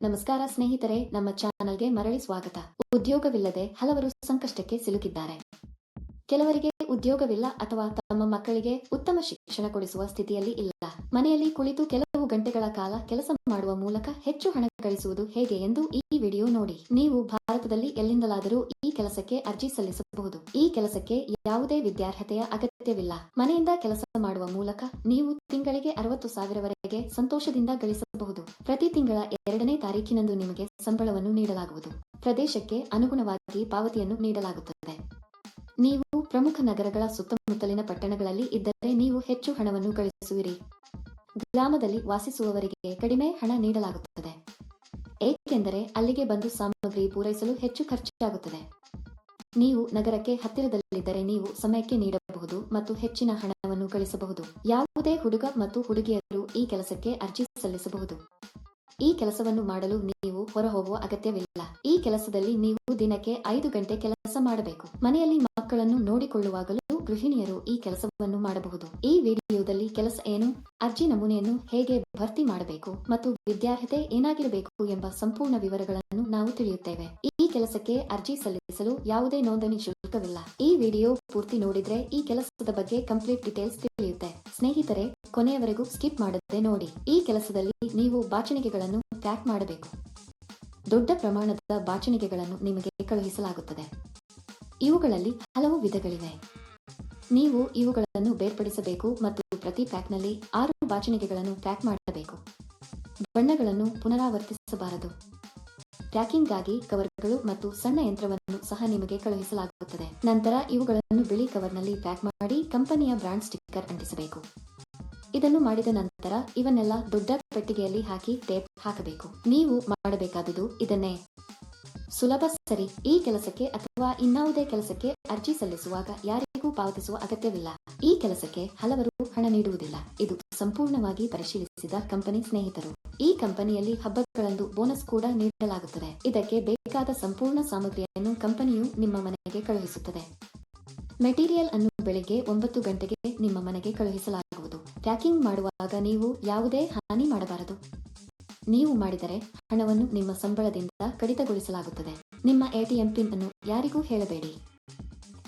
ನಮಸ್ಕಾರ ಸ್ನೇಹಿತರೆ, ನಮ್ಮ ಚಾನಲ್ಗೆ ಮರಳಿ ಸ್ವಾಗತ. ಉದ್ಯೋಗವಿಲ್ಲದೆ ಹಲವರು ಸಂಕಷ್ಟಕ್ಕೆ ಸಿಲುಕಿದ್ದಾರೆ. ಕೆಲವರಿಗೆ ಉದ್ಯೋಗವಿಲ್ಲ ಅಥವಾ ತಮ್ಮ ಮಕ್ಕಳಿಗೆ ಉತ್ತಮ ಶಿಕ್ಷಣ ಕೊಡಿಸುವ ಸ್ಥಿತಿಯಲ್ಲಿ ಇಲ್ಲ. ಮನೆಯಲ್ಲಿ ಕುಳಿತು ಕೆಲವು ಗಂಟೆಗಳ ಕಾಲ ಕೆಲಸ ಮಾಡುವ ಮೂಲಕ ಹೆಚ್ಚು ಹಣ ಗಳಿಸುವುದು ಹೇಗೆ ಎಂದು ಈ ವಿಡಿಯೋ ನೋಡಿ. ನೀವು ಭಾರತದಲ್ಲಿ ಎಲ್ಲಿಂದಲಾದರೂ ಈ ಕೆಲಸಕ್ಕೆ ಅರ್ಜಿ ಸಲ್ಲಿಸಬಹುದು. ಈ ಕೆಲಸಕ್ಕೆ ಯಾವುದೇ ವಿದ್ಯಾರ್ಹತೆಯ ಅಗತ್ಯವಿಲ್ಲ. ಮನೆಯಿಂದ ಕೆಲಸ ಮಾಡುವ ಮೂಲಕ ನೀವು ತಿಂಗಳಿಗೆ ಅರವತ್ತು ಸಾವಿರವರೆಗೆ ಸಂತೋಷದಿಂದ ಗಳಿಸಬಹುದು. ಪ್ರತಿ ತಿಂಗಳ ಎರಡನೇ ತಾರೀಕಿನಂದು ನಿಮಗೆ ಸಂಬಳವನ್ನು ನೀಡಲಾಗುವುದು. ಪ್ರದೇಶಕ್ಕೆ ಅನುಗುಣವಾಗಿ ಪಾವತಿಯನ್ನು ನೀಡಲಾಗುತ್ತದೆ. ನೀವು ಪ್ರಮುಖ ನಗರಗಳ ಸುತ್ತಮುತ್ತಲಿನ ಪಟ್ಟಣಗಳಲ್ಲಿ ಇದ್ದರೆ ನೀವು ಹೆಚ್ಚು ಹಣವನ್ನು ಗಳಿಸುವಿರಿ. ಗ್ರಾಮದಲ್ಲಿ ವಾಸಿಸುವವರಿಗೆ ಕಡಿಮೆ ಹಣ ನೀಡಲಾಗುತ್ತದೆ. ಏಕೆಂದರೆ ಅಲ್ಲಿಗೆ ಬಂದು ಸಾಮಗ್ರಿ ಪೂರೈಸಲು ಹೆಚ್ಚು ಖರ್ಚಾಗುತ್ತದೆ. ನೀವು ನಗರಕ್ಕೆ ಹತ್ತಿರದಲ್ಲಿದ್ದರೆ ನೀವು ಸಮಯಕ್ಕೆ ನೀಡಬಹುದು ಮತ್ತು ಹೆಚ್ಚಿನ ಹಣವನ್ನು ಗಳಿಸಬಹುದು. ಯಾವುದೇ ಹುಡುಗ ಮತ್ತು ಹುಡುಗಿಯರು ಈ ಕೆಲಸಕ್ಕೆ ಅರ್ಜಿ ಸಲ್ಲಿಸಬಹುದು. ಈ ಕೆಲಸವನ್ನು ಮಾಡಲು ನೀವು ಹೊರಹೋಗುವ ಅಗತ್ಯವಿಲ್ಲ. ಈ ಕೆಲಸದಲ್ಲಿ ನೀವು ದಿನಕ್ಕೆ ಐದು ಗಂಟೆ ಕೆಲಸ ಮಾಡಬೇಕು. ಮನೆಯಲ್ಲಿ ಮಕ್ಕಳನ್ನು ನೋಡಿಕೊಳ್ಳುವಾಗಲೂ ಗೃಹಿಣಿಯರು ಈ ಕೆಲಸವನ್ನು ಮಾಡಬಹುದು. ಈ ವಿಡಿಯೋದಲ್ಲಿ ಕೆಲಸ ಏನು, ಅರ್ಜಿ ನಮೂನೆಯನ್ನು ಹೇಗೆ ಭರ್ತಿ ಮಾಡಬೇಕು ಮತ್ತು ವಿದ್ಯಾರ್ಹತೆ ಏನಾಗಿರಬೇಕು ಎಂಬ ಸಂಪೂರ್ಣ ವಿವರಗಳನ್ನು ನಾವು ತಿಳಿಯುತ್ತೇವೆ. ಈ ಕೆಲಸಕ್ಕೆ ಅರ್ಜಿ ಸಲ್ಲಿಸಲು ಯಾವುದೇ ನೋಂದಣಿ ಶುಲ್ಕವಿಲ್ಲ. ಈ ವಿಡಿಯೋ ಪೂರ್ತಿ ನೋಡಿದ್ರೆ ಈ ಕೆಲಸದ ಬಗ್ಗೆ ಕಂಪ್ಲೀಟ್ ಡೀಟೇಲ್ಸ್ ತಿಳಿಯುತ್ತೆ. ಸ್ನೇಹಿತರೆ, ಕೊನೆಯವರೆಗೂ ಸ್ಕಿಪ್ ಮಾಡದೆ ನೋಡಿ. ಈ ಕೆಲಸದಲ್ಲಿ ನೀವು ಬಾಚಣಿಗೆಗಳನ್ನು ಪ್ಯಾಕ್ ಮಾಡಬೇಕು. ದೊಡ್ಡ ಪ್ರಮಾಣದ ಬಾಚಣಿಗೆಗಳನ್ನು ನಿಮಗೆ ಕಳುಹಿಸಲಾಗುತ್ತದೆ. ಇವುಗಳಲ್ಲಿ ಹಲವು ವಿಧಗಳಿವೆ. ನೀವು ಇವುಗಳನ್ನು ಬೇರ್ಪಡಿಸಬೇಕು ಮತ್ತು ಪ್ರತಿ ಪ್ಯಾಕ್ನಲ್ಲಿ ಆರು ಬಾಚಣಿಗೆಗಳನ್ನು ಪ್ಯಾಕ್ ಮಾಡಬೇಕು. ಬಣ್ಣಗಳನ್ನು ಪುನರಾವರ್ತಿಸಬಾರದು. ಪ್ಯಾಕಿಂಗ್ಗಾಗಿ ಕವರ್ಗಳು ಮತ್ತು ಸಣ್ಣ ಯಂತ್ರವನ್ನು ಸಹ ನಿಮಗೆ ಕಳುಹಿಸಲಾಗುತ್ತದೆ. ನಂತರ ಇವುಗಳನ್ನು ಬಿಳಿ ಕವರ್ನಲ್ಲಿ ಪ್ಯಾಕ್ ಮಾಡಿ ಕಂಪನಿಯ ಬ್ರಾಂಡ್ ಸ್ಟಿಕ್ಕರ್ ಅಂಟಿಸಬೇಕು. ಇದನ್ನು ಮಾಡಿದ ನಂತರ ಇವನ್ನೆಲ್ಲ ದೊಡ್ಡ ಪೆಟ್ಟಿಗೆಯಲ್ಲಿ ಹಾಕಿ ಟೇಪ್ ಹಾಕಬೇಕು. ನೀವು ಮಾಡಬೇಕಾದುದು ಇದನ್ನೇ. ಸುಲಭ ಸರಿ ಈ ಕೆಲಸಕ್ಕೆ ಅಥವಾ ಇನ್ನಾವುದೇ ಕೆಲಸಕ್ಕೆ ಅರ್ಜಿ ಸಲ್ಲಿಸುವಾಗ ಯಾರಿಗೂ ಪಾವತಿಸುವ ಅಗತ್ಯವಿಲ್ಲ. ಈ ಕೆಲಸಕ್ಕೆ ಹಲವರು ಹಣ ನೀಡುವುದಿಲ್ಲ. ಇದು ಸಂಪೂರ್ಣವಾಗಿ ಪರಿಶೀಲಿಸಿದ ಕಂಪನಿ ಸ್ನೇಹಿತರು. ಈ ಕಂಪನಿಯಲ್ಲಿ ಹಬ್ಬಗಳಂದು ಬೋನಸ್ ಕೂಡ ನೀಡಲಾಗುತ್ತದೆ. ಇದಕ್ಕೆ ಬೇಕಾದ ಸಂಪೂರ್ಣ ಸಾಮಗ್ರಿಯನ್ನು ಕಂಪನಿಯು ನಿಮ್ಮ ಮನೆಗೆ ಕಳುಹಿಸುತ್ತದೆ. ಮೆಟೀರಿಯಲ್ ಅನ್ನು ಬೆಳಿಗ್ಗೆ ಒಂಬತ್ತು ಗಂಟೆಗೆ ನಿಮ್ಮ ಮನೆಗೆ ಕಳುಹಿಸಲಾಗುವುದು. ಪ್ಯಾಕಿಂಗ್ ಮಾಡುವಾಗ ನೀವು ಯಾವುದೇ ಹಾನಿ ಮಾಡಬಾರದು. ನೀವು ಮಾಡಿದರೆ ಹಣವನ್ನು ನಿಮ್ಮ ಸಂಬಳದಿಂದ ಕಡಿತಗೊಳಿಸಲಾಗುತ್ತದೆ. ನಿಮ್ಮ ಎಟಿಎಂ ಪಿನ್ ಅನ್ನು ಯಾರಿಗೂ ಹೇಳಬೇಡಿ.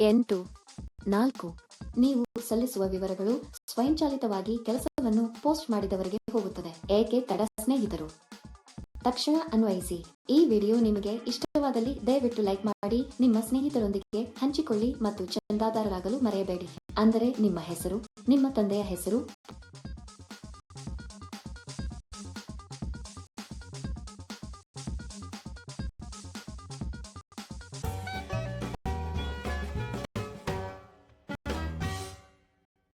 ಎಂಟು. ನಾಲ್ಕು. ನೀವು ಸಲ್ಲಿಸುವ ವಿವರಗಳು ಸ್ವಯಂಚಾಲಿತವಾಗಿ ಕೆಲಸವನ್ನು ಪೋಸ್ಟ್ ಮಾಡಿದವರಿಗೆ ಹೋಗುತ್ತದೆ. ಏಕೆ ತಡ ಸ್ನೇಹಿತರು? ತಕ್ಷಣ ಅನ್ವಯಿಸಿ. ಈ ವಿಡಿಯೋ ನಿಮಗೆ ಇಷ್ಟವಾದಲ್ಲಿ ದಯವಿಟ್ಟು ಲೈಕ್ ಮಾಡಿ, ನಿಮ್ಮ ಸ್ನೇಹಿತರೊಂದಿಗೆ ಹಂಚಿಕೊಳ್ಳಿ ಮತ್ತು ಚಂದಾದಾರರಾಗಲು ಮರೆಯಬೇಡಿ. ಅಂದರೆ ನಿಮ್ಮ ಹೆಸರು, ನಿಮ್ಮ ತಂದೆಯ ಹೆಸರು